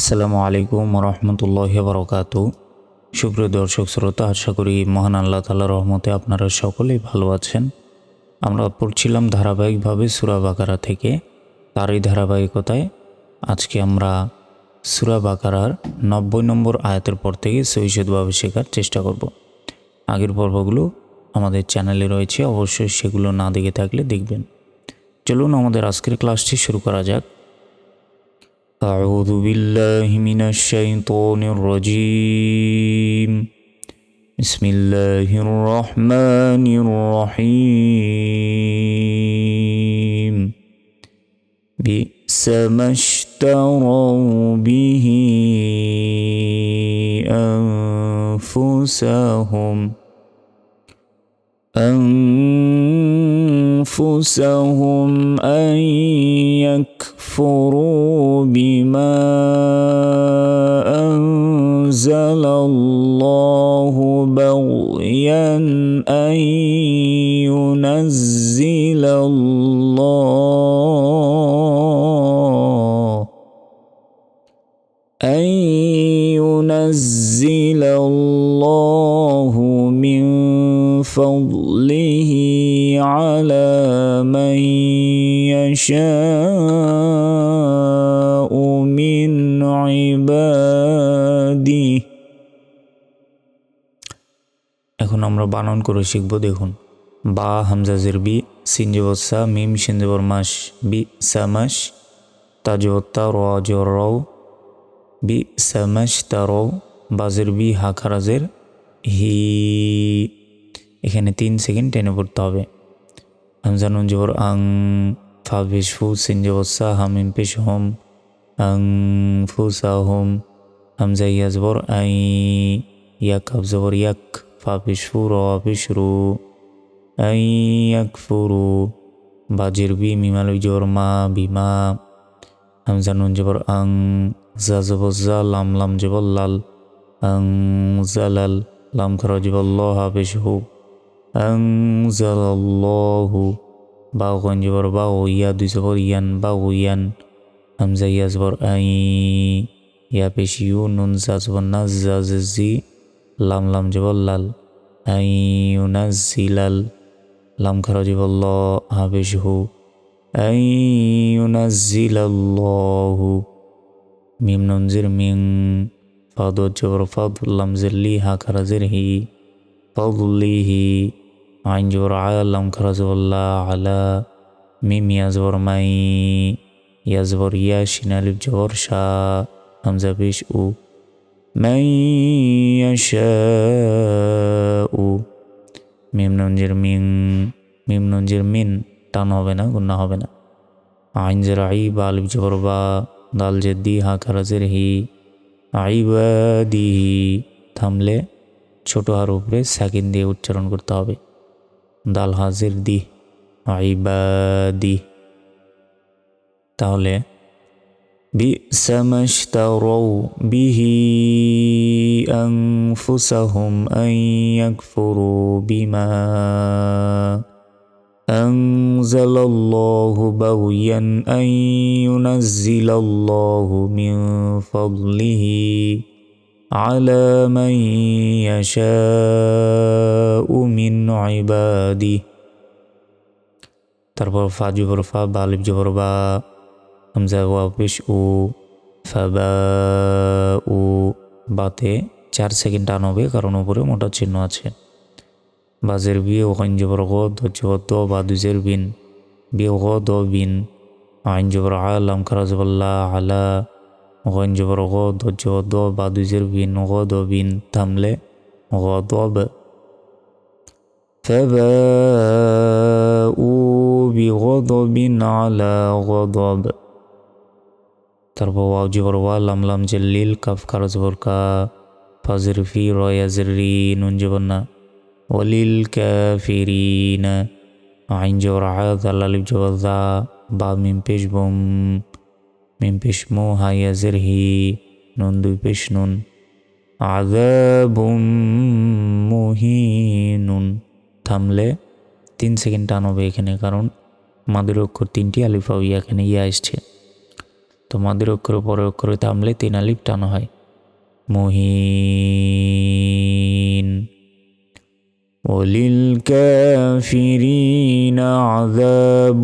আসসালামু আলাইকুম রহমতুল্লাহ বরকাত সুপ্রিয় দর্শক শ্রোতা, আশা করি মহান আল্লাহ তালা রহমতে আপনারা সকলেই ভালো আছেন। আমরা পড়ছিলাম ধারাবাহিকভাবে সুরা বাকারা থেকে। তারই ধারাবাহিকতায় আজকে আমরা সুরা বাকারার নব্বই নম্বর আয়াতের পর থেকে সৈষদভাবে শেখার চেষ্টা করব। আগের পর্বগুলো আমাদের চ্যানেলে রয়েছে, অবশ্যই সেগুলো না দেখে থাকলে দেখবেন। চলুন আমাদের আজকের ক্লাসটি শুরু করা যাক। أعوذ بالله من الشيطان الرجيم. بسم الله الرحمن الرحيم. بئس ما اشتروا به أنفسهم. أنفسهم أن يكفروا بما أنزل الله بغيا أن ينزل الله أن ينزل الله من فضله يشاء من عباده এখন আমরা বানান করে শিখব দেখুন বা হামজাজের বি সিনজবসা মিম সিনজবর মাস বি সামাস তাজবত্তা র জর রও বি সামাস তারও বাজের বি হাখারাজের হি এখানে তিন সেকেন্ড টেনে পড়তে হবে হামজানুন জবর আং ফা পেশ ফু সিন জবর সা হামিম পেশ হোম আং ফু সা হোম হামজা ইয়া জবর আই ইয়াক হাব জবর ইয়াক ফা পেশ ফু র পেশ রু আই ইয়াক ফুরু বাজের বি মিমালুই জবর মা বিমা হামজানুন জবর আং জা জবর জা লাম লাম জবর লাল আং জালাল লাম খরা জবর ল হা পেশ হু বা ও ইয়া দুই জবর ইয়ান বা ও ইয়ান হামজা ইয়া জবর আই ইয়া পেশ ইউ নুন জা জবর না জা জি লাম লাম জবর লাল আই ইউনাজিলাল লাম খারা জবর ল হা পেশ হু আই ইউনাজিলাল্লাহু মিম নুন জির মিং ফাদত জবর ফাদ লাম জির লি হা খারা জির হি ফাদলিহি আইন জবর আয়াল্লাম খরাজবল্লা আলা মিম মাই ইয়াজবর ইয়া শিনালিব জবর শাহ হামজা পেশ উ উ মিং মিম মিন টান হবে না গুন্না হবে না আইন জের আই বা আলিব বা দাল জেদ্দি হা খারাজের হি আইবাদিহি থামলে ছোটো হার উপরে সাকিন দিয়ে উচ্চারণ করতে হবে দাল হাজির দি আইবাদি তাহলে بئس ما اشتروا به أنفسهم أن يكفروا بما أنزل الله بغيا أن ينزل الله من فضله على من يشاء من عباده তারপর ফা জবর ফা বালিব জবর বা হামজা ওয়া পেশ উ ফাবা উ বাতে চার সেকেন্ড টান হবে কারণ উপরে মোটা চিহ্ন আছে বাজের বিয়ে ওখান জবর গ দজবর দ বা দুজের বিন বিয়ে গ দ বিন আইন জবর আলাম খারা জবল্লা আলা غن جبر غض جوض بعد زربين غضب تمل غضب فباءوا بغضب على غضب তারপর ওয়াও জবর ওয়া লাম লাম জেলিল কাফ কার জবর কা ফাজির ফি রয়া জেরি নুন জবর না ওয়ালিল কাফিরিন আইন জবর আয়াত আল্লাহ জবর দা বা মিম পেশ বুম মিম পেশ মো হাইয়াজের হি নুন দুই পেশ নুন আদাবুম মুহিনুন থামলে তিন সেকেন্ড টান হবে এখানে কারণ মাদের অক্ষর তিনটি আলিফা ইয়া এখানে ইয়া আসছে তোমাদের অক্ষরে পরের অক্ষরে থামলে তিন আলিফ টানো হয় মুহিন وللكافرين عذاب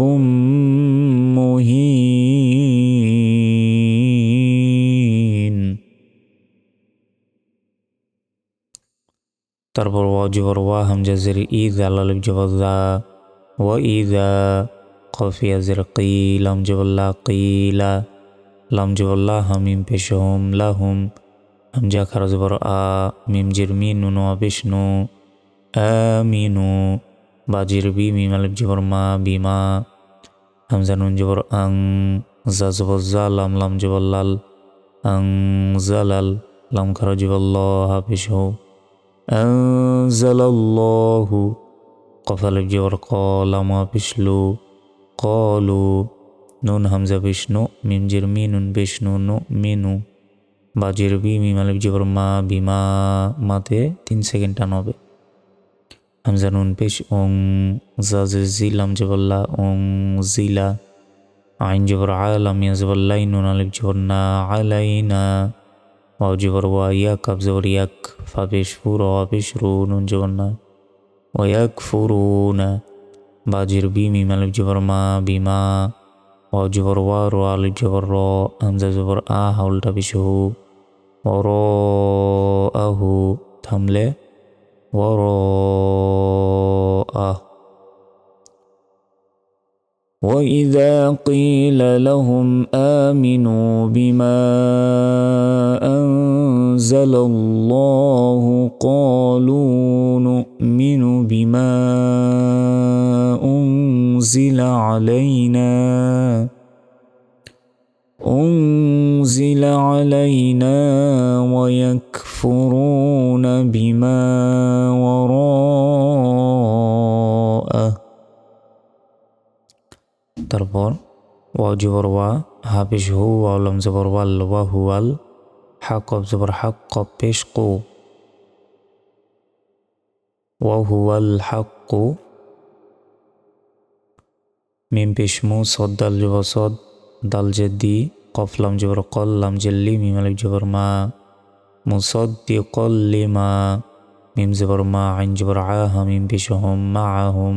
مهين তারপর ওয়াজিবর ওয়া হামজা হামজাজের ঈদ আলালিফ জবজা ওয়া ইদা কফিয়াজের কিলাম জবল্লা কিলা, লাম জবল্লা হামিম পেশহম লাহুম হামজা খারাজবর আ, মিম জির মিন নুন বিষ্ণু, আমিনু বাজির বি, মিম আলিফ জবর মা বিমা হামজা নুন জবর আং, জা জবর জা, লাম লাম জবর লাল, আং জালাল লাম খারা জবর ল হাফিস হো আনজালাল্লাহু কফ আলিফ জবর ক লাম হাফিস লু কলু নুন হামজা বিষ্ণু মিম জির মি নুন বিষ্ণু নু মিনু বি মিম আলিফ জবর মা বিমা মাতে তিন সেকেন্ড টান হবে হামজা নুন পেশ ওং জাজে জিলাম জবল্লা ওং জিলা আইন জবর আলাম ইয়া জবল্লাই নুন আলিফ জবর না আলাইনা واوجب وإياك أبزور يك فبشفور وبشرون جون ويكفرون باجر بيمي مالب جبر ما بما وجبر وارو على جبر رو أمزة جبر آ حول تبشه وراءه تملي وراءه واذا قيل لهم امنوا بما انزل الله قالوا نؤمن بما انزل علينا انزل علينا ويكفرون بما তারপর ওয়া জবর ওয়া হাফিস হু ওয়ালম জবর ওয়াল ওয়া হুয়াল হাক অব জবর, হাক কব পেশ কো। ওয়া হুয়াল হাক কো। মিম পেশ মু, সদ, দাল জবর সদ, দাল জেদ্দি কফ লাম জবর কল, লাম জেল্লি আলিফ জবর মা। মুসদ দিয়ে কল মা, মিম জবর মা, আইন জবর আহা মিম পেশ হোম মা আহম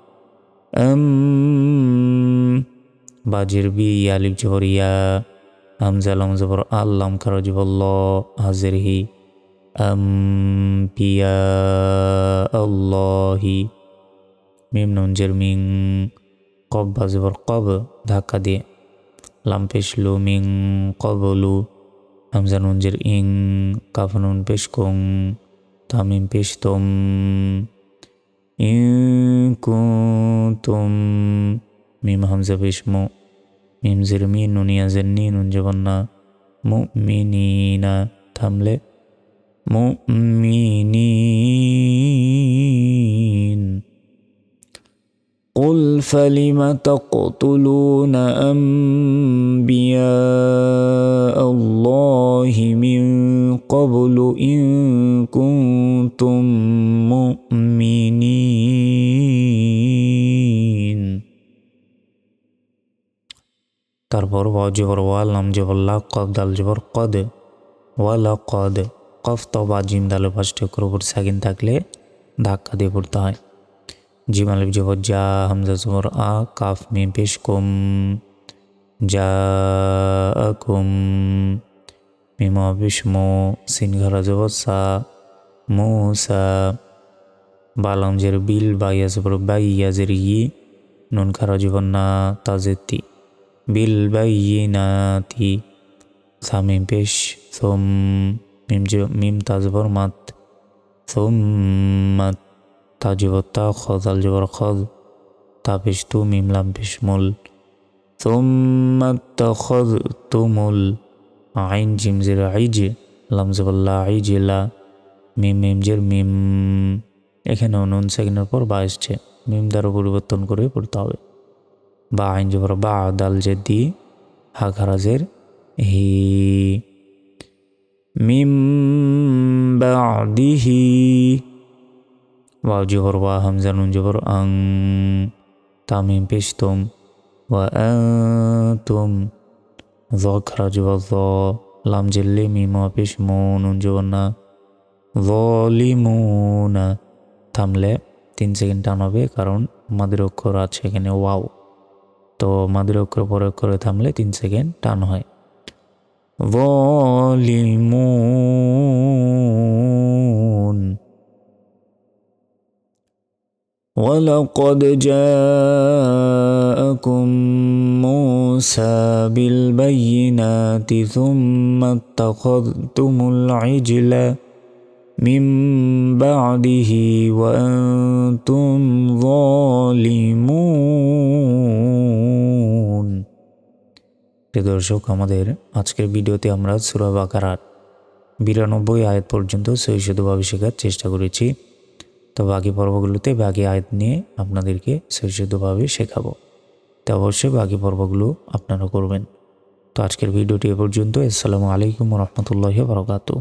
أم باجر بي يا لب جبر يا همزة لم زبر اللهم كرجب الله هزره أنبياء الله মিম নুন জের মিং কব বাজবর কব ধাক্কা দিয়ে লাম পেশ লু মিং কবলু হামজা নুন জের ইং কাফ নুন পেশ কুং তামিম পেশ তোম إن كنتم ميم همزة بشمو ميم زر مين نون يزر نين جبنا مؤمنين تملي مؤمنين قل فلم تقتلون أنبياء الله من قبل إن كنتم مؤمنين তারপর ওয়া জবর ওয়াল নাম জবল্লা কদ দাল জবর কদ ওয়ালা কদ কফ তবা জিম দালে ফার্স্টে উপর সাকিন থাকলে ধাক্কা দিয়ে পড়তে হয় জিম আলিফ জবর যা হামজা জবর আ কাফ মে পেশ কুম যা কুম ইমা বিষ্ণু সিনঘরাজবসা মূসা বালামজের বিল বাইয়াজ বড় বাইয়াজের ই নুন খারা জীবন না তাজেতি। বিল বাইয়ে নাতি সামিম পেশ সোম মিম মিম তাজবর মাত সোম মাত তাজিবতা খদ আল জবর খদ তাপেশ তু মিম পেশ মূল। সোম মাত খদ তু মূল আইন জিম জির আইজে লামজবল্লা আইজে লা, মিম মিম জের মিম। এখানে নুন সেকেন্ডের পর বা এসছে মিম দ্বারা পরিবর্তন করে পড়তে হবে। বা আইন জবর বা দাল জে দি হা খারাজের হি। মিম বা দিহি বা জোহর ওয়া হামজা নুন জবর আং। তামিম পেশতম ওয়া তুম। য খারাজ ওয়া য লাম জেল্লে মিম ওয়া পেশ মু নুন জবর না যলিমুনা থামলে তিন সেকেন্ড টান হবে কারণ মাদের অক্ষর আছে এখানে ওয়াও তো মাদের অক্ষর পরে অক্ষরে থামলে তিন সেকেন্ড টান হয় ظالمون ولقد جاءكم موسى بالبينات ثم اتخذتم العجل من بعده وأنتم ظالمون প্রিয় দর্শক আমাদের আজকের ভিডিওতে আমরা সুরা বাকারার বিরানব্বই আয়াত পর্যন্ত সহিষ্ণুভাবে শেখার চেষ্টা করেছি তো বাকি পর্বগুলোতে বাকি আয়াত নিয়ে আপনাদেরকে সুশুদ্ধভাবে শেখাবো। তো অবশ্যই বাকি পর্বগুলো আপনারা করবেন। তো আজকের ভিডিওটি এ পর্যন্ত আসসালামু আলাইকুম রহমতুল্লাহ বরকাতু